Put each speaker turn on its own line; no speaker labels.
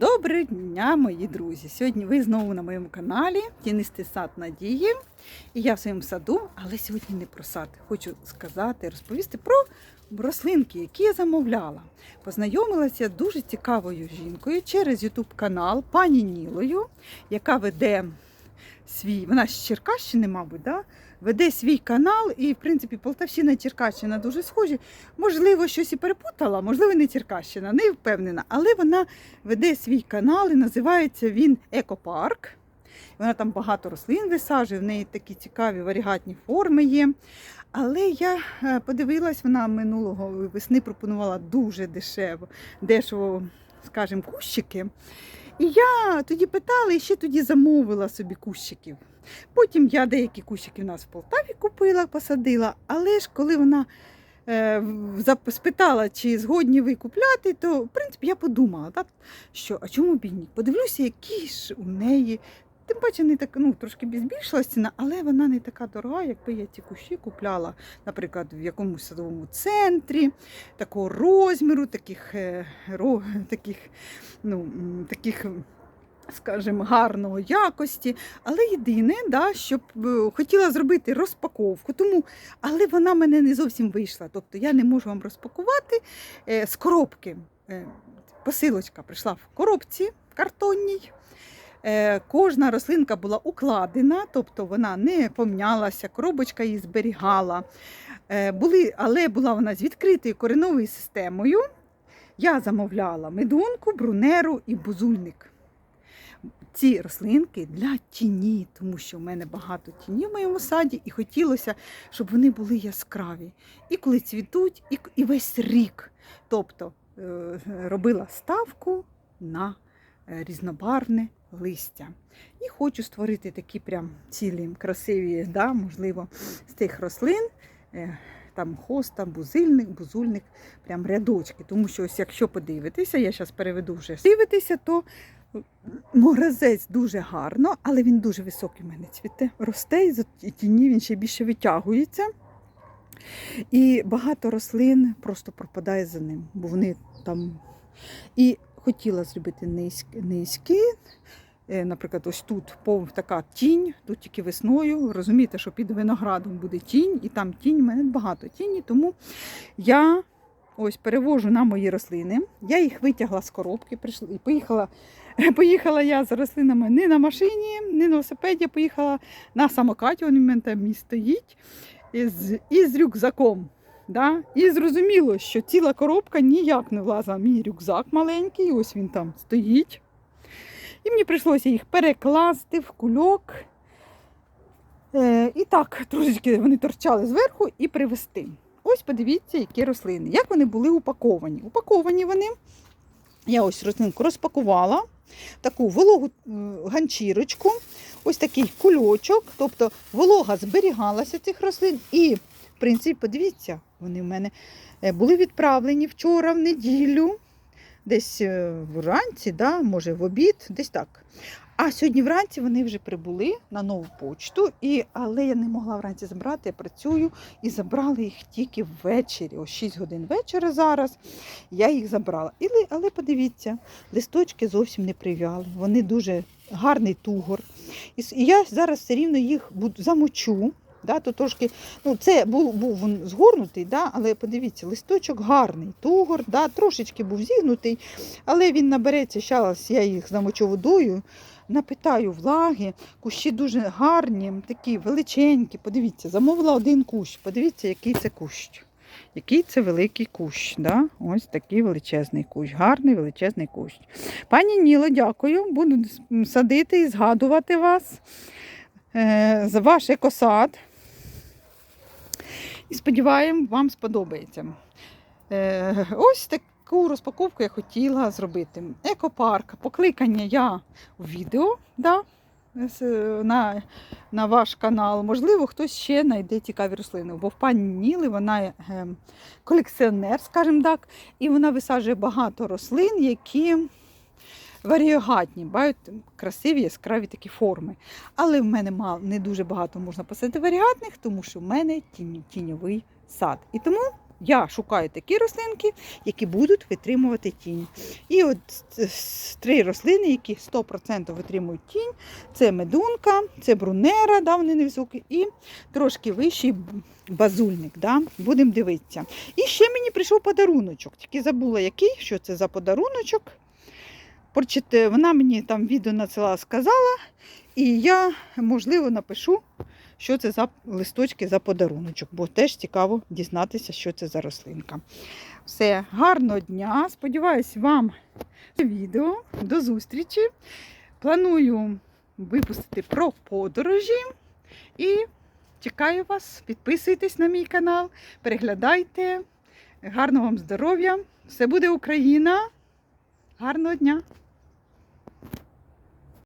Доброго дня, мої друзі! Сьогодні ви знову на моєму каналі Тінистий сад Надії. І я в своєму саду, але сьогодні не про сад. Хочу сказати, розповісти про рослинки, які я замовляла. Познайомилася дуже цікавою жінкою через YouTube канал пані Нілою, яка веде свій, вона з Черкащини, мабуть, да? Веде свій канал, і, в принципі, Полтавщина і Черкащина дуже схожі. Можливо, щось і перепутала, можливо, не Черкащина, не впевнена. Але вона веде свій канал і називається він Екопарк. Вона там багато рослин висаджує, в неї такі цікаві варігатні форми є. Але я е, подивилась, вона минулого весни пропонувала дуже дешево, дешево, скажімо, кущики. І я тоді питала і ще тоді замовила собі кущиків. Потім я деякі кущики в нас в Полтаві купила, посадила, але ж коли вона е, спитала, чи згодні ви купляти, то в принципі я подумала, так, що а чому б і ні? Подивлюся, які ж у неї. Тим паче не так, ну, трошки збільшила але вона не така дорога, якби я ці кущі купляла, наприклад, в якомусь садовому центрі, такого розміру, таких, е, ро, таких, ну, таких скажімо, гарного якості. Але єдине, да, щоб е, хотіла зробити розпаковку, тому, але вона мене не зовсім вийшла. Тобто я не можу вам розпакувати е, з коробки. Посилочка прийшла в коробці картонній. Е, Кожна рослинка була укладена, тобто вона не помнялася, коробочка її зберігала. Е, Були, але була вона з відкритою кореновою системою. Я замовляла медунку, брунеру і бузульник. Ці рослинки для тіні, тому що в мене багато тіні в моєму саді, і хотілося, щоб вони були яскраві. І коли цвітуть, і, і весь рік. Тобто е, робила ставку на е, різнобарвне листя. І хочу створити такі прям цілі красиві, да, можливо, з тих рослин. е, Там хоста, бузильник, бузульник, прям рядочки. Тому що ось якщо подивитися, я зараз переведу вже дивитися, то морозець дуже гарно, але він дуже високий в мене цвіте. Росте і тіні він ще більше витягується. І багато рослин просто пропадає за ним, бо вони там. І хотіла зробити низькі. Е, Наприклад, ось тут пов така тінь, тут тільки весною. Розумієте, що під виноградом буде тінь, і там тінь, в мене багато тіні, тому я ось перевожу на мої рослини. Я їх витягла з коробки, прийшла і поїхала. Поїхала я з рослинами не на машині, не на велосипеді, я поїхала на самокаті, він у мене там мій стоїть, із, із рюкзаком. Да? І зрозуміло, що ціла коробка ніяк не влазила в мій рюкзак маленький, ось він там стоїть. І мені прийшлося їх перекласти в кульок. Е, і так, трошечки вони торчали зверху і привезти. Ось подивіться, які рослини. Як вони були упаковані. Упаковані вони. Я ось рослинку розпакувала, таку вологу е, ганчірочку, ось такий кульочок, тобто волога зберігалася цих рослин. І, в принципі, подивіться, вони в мене е, були відправлені вчора в неділю, десь е, вранці, да, може в обід, десь так. А сьогодні вранці вони вже прибули на нову почту, і, але я не могла вранці забрати, я працюю і забрали їх тільки ввечері, о 6 годин вечора зараз. Я їх забрала. І, але подивіться, листочки зовсім не прив'яли. Вони дуже гарний тугор. І, я зараз все рівно їх буду, замочу. Да, то трошки, ну, це був, був він згорнутий, да, але подивіться, листочок гарний, тугор, да, трошечки був зігнутий, але він набереться, зараз я їх замочу водою, напитаю влаги, кущі дуже гарні, такі величенькі. Подивіться, замовила один кущ. Подивіться, який це кущ. Який це великий кущ. Да? Ось такий величезний кущ, гарний величезний кущ. Пані Ніло, дякую. Буду садити і згадувати вас е, за ваш екосад. І сподіваємо, вам сподобається. Е, ось таку розпаковку я хотіла зробити. Екопарк, покликання я в відео да, на, на ваш канал. Можливо, хтось ще знайде цікаві рослини. Бо в пані Ніли вона е, колекціонер, скажімо так, і вона висаджує багато рослин, які варіогатні, мають красиві яскраві такі форми. Але в мене мало, не дуже багато можна посадити варіагатних, тому що в мене тінь, тіньовий сад. І тому я шукаю такі рослинки, які будуть витримувати тінь. І от три рослини, які 100% витримують тінь, це медунка, це брунера, да, вони невисокі, і трошки вищий базульник. Да? Будемо дивитися. І ще мені прийшов подаруночок. Тільки забула, який, що це за подаруночок. Прочите, вона мені там відео надсилала, сказала, і я, можливо, напишу, що це за листочки за подаруночок, бо теж цікаво дізнатися, що це за рослинка. Все, гарного дня. Сподіваюсь, вам відео. До зустрічі. Планую випустити про подорожі. І чекаю вас. Підписуйтесь на мій канал, переглядайте. Гарного вам здоров'я! Все буде Україна! Гарного дня!